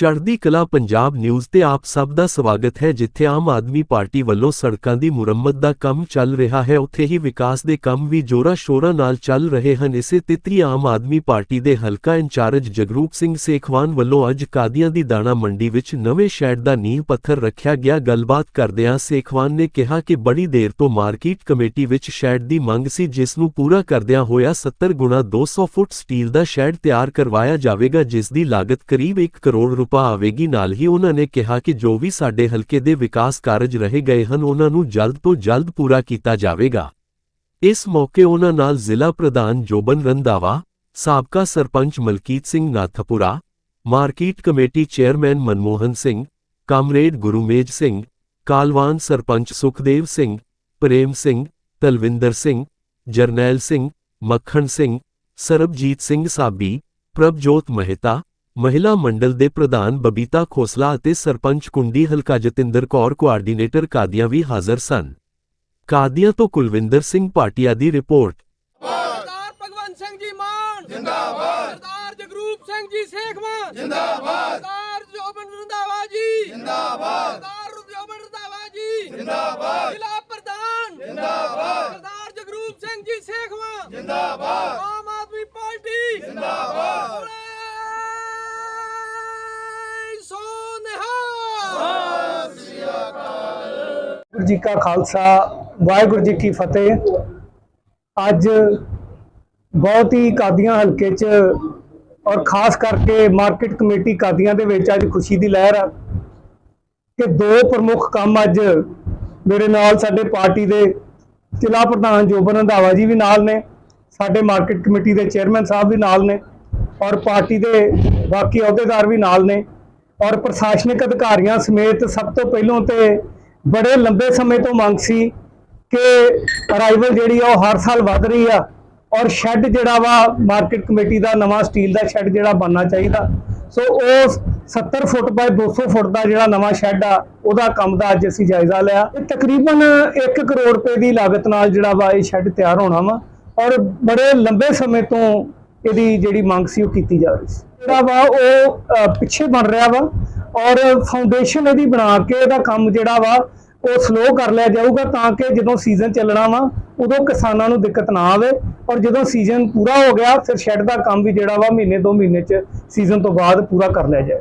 ਚੜ੍ਹਦੀ ਕਲਾ ਪੰਜਾਬ ਨਿਊਜ਼ ਤੇ ਆਪ ਸਭ ਦਾ ਸਵਾਗਤ ਹੈ, ਜਿੱਥੇ ਆਮ ਆਦਮੀ ਪਾਰਟੀ ਵੱਲੋਂ ਸੜਕਾਂ ਦੀ ਮੁਰੰਮਤ ਦਾ ਕੰਮ ਚੱਲ ਰਿਹਾ ਹੈ। ਉੱਥੇ ਹੀ ਵਿਕਾਸ ਦੇ ਕੰਮ ਵੀ ਜੋਰਾਂ ਸ਼ੋਰਾਂ ਨਾਲ ਚੱਲ ਰਹੇ ਹਨ। ਇਸੇ ਤਿੱਤਰੀ ਆਮ ਆਦਮੀ ਪਾਰਟੀ ਦੇ ਹਲਕਾ ਇੰਚਾਰਜ ਜਗਰੂਪ ਸਿੰਘ ਸੇਖਵਾਨ ਵੱਲੋਂ ਅੱਜ ਕਾਦੀਆਂ ਦੀ ਦਾਣਾ ਮੰਡੀ ਵਿੱਚ ਨਵੇਂ ਸ਼ੈਡ ਦਾ ਨੀਂਹ ਪੱਥਰ ਰੱਖਿਆ ਗਿਆ। ਗੱਲਬਾਤ ਕਰਦਿਆਂ ਸੇਖਵਾਨ ਨੇ ਕਿਹਾ ਕਿ ਬੜੀ ਦੇਰ ਤੋਂ ਮਾਰਕੀਟ ਕਮੇਟੀ ਵਿੱਚ ਸ਼ੈਡ ਦੀ ਮੰਗ ਸੀ, ਜਿਸ ਨੂੰ ਪੂਰਾ ਕਰਦਿਆਂ ਹੋਇਆ 70 ਗੁਣਾ 200 ਫੁੱਟ ਸਟੀਲ ਦਾ ਸ਼ੈਡ ਤਿਆਰ ਕਰਵਾਇਆ ਜਾਵੇਗਾ, ਜਿਸ ਦੀ ਲਾਗਤ ਕਰੀਬ 1 ਕਰੋੜ ਰੁਪਏ ਆਵੇਗੀ। ਨਾਲ ਹੀ ਉਹਨਾਂ ਨੇ ਕਿਹਾ ਕਿ ਜੋ ਵੀ ਸਾਡੇ ਹਲਕੇ ਦੇ ਵਿਕਾਸ ਕਾਰਜ ਰਹੇ ਗਏ ਹਨ, ਉਹਨਾਂ ਨੂੰ ਜਲਦ ਤੋਂ ਜਲਦ ਪੂਰਾ ਕੀਤਾ ਜਾਵੇਗਾ। ਇਸ ਮੌਕੇ ਉਹਨਾਂ ਨਾਲ ਜ਼ਿਲ੍ਹਾ ਪ੍ਰਧਾਨ ਜੋਬਨ ਰੰਦਾਵਾ ਸਾਬਕਾ sarpanch Malkit Singh Nathpura, market committee chairman Manmohan Singh, comrade Gurmej Singh, Kalwan sarpanch Sukhdev Singh, Prem Singh, Talwinder Singh, Jarnail Singh, Makhan Singh, Sarabjit Singh Sabi, Prabhjot Mehta ਮਹਿਲਾ ਮੰਡਲ ਦੇ ਪ੍ਰਧਾਨ ਬਬੀਤਾ ਖੋਸਲਾ ਅਤੇ ਸਰਪੰਚ ਕੁੰਡੀ ਹਲਕਾ ਜਤਿੰਦਰ ਕੌਰ ਕੋਆਰਡੀਨੇਟਰ ਕਾਦੀਆਂ ਵੀ ਹਾਜ਼ਰ ਸਨ। ਕਾਦੀਆਂ ਤੋਂ ਕੁਲਵਿੰਦਰ ਸਿੰਘ ਪਾਟਿਆ ਦੀ ਰਿਪੋਰਟ। ਸਰਦਾਰ ਭਗਵੰਤ ਸਿੰਘ ਜੀ ਮਾਨ। ਜਿੰਦਾਬਾਦ। ਸਰਦਾਰ ਜਗਰੂਪ ਸਿੰਘ ਜੀ ਸੇਖਵਾਨ ਜਿੰਦਾਬਾਦ। ਸਰਦਾਰ ਜੋਬਨ ਰੰਧਾਵਾ ਜੀ। ਜਿੰਦਾਬਾਦ। ਸਰਦਾਰ ਜੋਬਨ ਰੰਧਾਵਾ ਜੀ। ਜਿੰਦਾਬਾਦ। ਜ਼ਿਲ੍ਹਾ ਪ੍ਰਧਾਨ। ਜਿੰਦਾਬਾਦ। ਸਰਦਾਰ ਜਗਰੂਪ ਸਿੰਘ ਜੀ ਸੇਖਵਾਨ ਜਿੰਦਾਬਾਦ। ਵਾਹਿਗੁਰੂ ਜੀ ਕਾ ਖਾਲਸਾ, ਵਾਹਿਗੁਰੂ ਜੀ ਕੀ ਫਤਿਹ। ਅੱਜ ਬਹੁਤ ਹੀ ਕਾਦੀਆਂ ਹਲਕੇ 'ਚ ਔਰ ਖਾਸ ਕਰਕੇ ਮਾਰਕੀਟ ਕਮੇਟੀ ਕਾਦੀਆਂ ਦੇ ਵਿੱਚ ਅੱਜ ਖੁਸ਼ੀ ਦੀ ਲਹਿਰ ਆ ਕਿ ਦੋ ਪ੍ਰਮੁੱਖ ਕੰਮ ਅੱਜ ਮੇਰੇ ਨਾਲ ਸਾਡੇ ਪਾਰਟੀ ਦੇ ਜ਼ਿਲ੍ਹਾ ਪ੍ਰਧਾਨ ਜੋਬਨ ਰੰਧਾਵਾ ਜੀ ਵੀ ਨਾਲ ਨੇ, ਸਾਡੇ ਮਾਰਕੀਟ ਕਮੇਟੀ ਦੇ ਚੇਅਰਮੈਨ ਸਾਹਿਬ ਵੀ ਨਾਲ ਨੇ ਔਰ ਪਾਰਟੀ ਦੇ ਬਾਕੀ ਅਹੁਦੇਦਾਰ ਵੀ ਨਾਲ ਨੇ ਔਰ ਪ੍ਰਸ਼ਾਸਨਿਕ ਅਧਿਕਾਰੀਆਂ ਸਮੇਤ ਸਭ ਤੋਂ ਪਹਿਲਾਂ ਤੇ ਬੜੇ ਲੰਬੇ ਸਮੇਂ ਤੋਂ ਮੰਗ ਸੀ ਕਿ ਅਰਾਈਵਲ ਜਿਹੜੀ ਆ ਉਹ ਹਰ ਸਾਲ ਵੱਧ ਰਹੀ ਆ ਔਰ ਸ਼ੈੱਡ ਜਿਹੜਾ ਵਾ ਮਾਰਕੀਟ ਕਮੇਟੀ ਦਾ ਨਵਾਂ ਸਟੀਲ ਦਾ ਸ਼ੈੱਡ ਜਿਹੜਾ ਬਣਨਾ ਚਾਹੀਦਾ। ਸੋ ਉਹ 70 ਫੁੱਟ ਬਾਏ 200 ਫੁੱਟ ਦਾ ਜਿਹੜਾ ਨਵਾਂ ਸ਼ੈੱਡ ਆ, ਉਹਦਾ ਕੰਮ ਦਾ ਅੱਜ ਅਸੀਂ ਜਾਇਜ਼ਾ ਲਿਆ। ਇਹ ਤਕਰੀਬਨ 1 ਕਰੋੜ ਰੁਪਏ ਦੀ ਲਾਗਤ ਨਾਲ ਜਿਹੜਾ ਵਾ ਇਹ ਸ਼ੈੱਡ ਤਿਆਰ ਹੋਣਾ ਵਾ ਔਰ ਬੜੇ ਲੰਬੇ ਸਮੇਂ ਤੋਂ ਇਹਦੀ ਜਿਹੜੀ ਮੰਗ ਸੀ ਉਹ ਕੀਤੀ ਜਾ ਰਹੀ ਸੀ। ਜਿਹੜਾ ਵਾ ਉਹ ਪਿੱਛੇ ਬਣ ਰਿਹਾ ਵਾ। ਔਰ ਫਾਊਂਡੇਸ਼ਨ ਇਹਦੀ ਬਣਾ ਕੇ ਇਹਦਾ ਕੰਮ ਜਿਹੜਾ ਵਾ, ਉਹ ਸਲੋ ਕਰ ਲਿਆ ਜਾਊਗਾ ਤਾਂ ਕਿ ਜਦੋਂ ਸੀਜ਼ਨ ਚੱਲਣਾ ਵਾ, ਉਦੋਂ ਕਿਸਾਨਾਂ ਨੂੰ ਦਿੱਕਤ ਨਾ ਆਵੇ। ਔਰ ਜਦੋਂ ਸੀਜ਼ਨ ਪੂਰਾ ਹੋ ਗਿਆ, ਫਿਰ ਸ਼ੈੱਡ ਦਾ ਕੰਮ ਵੀ ਜਿਹੜਾ ਵਾ, ਮਹੀਨੇ ਦੋ ਮਹੀਨੇ ਚ ਸੀਜ਼ਨ ਤੋਂ ਬਾਅਦ ਪੂਰਾ ਕਰ ਲਿਆ ਜਾਏ।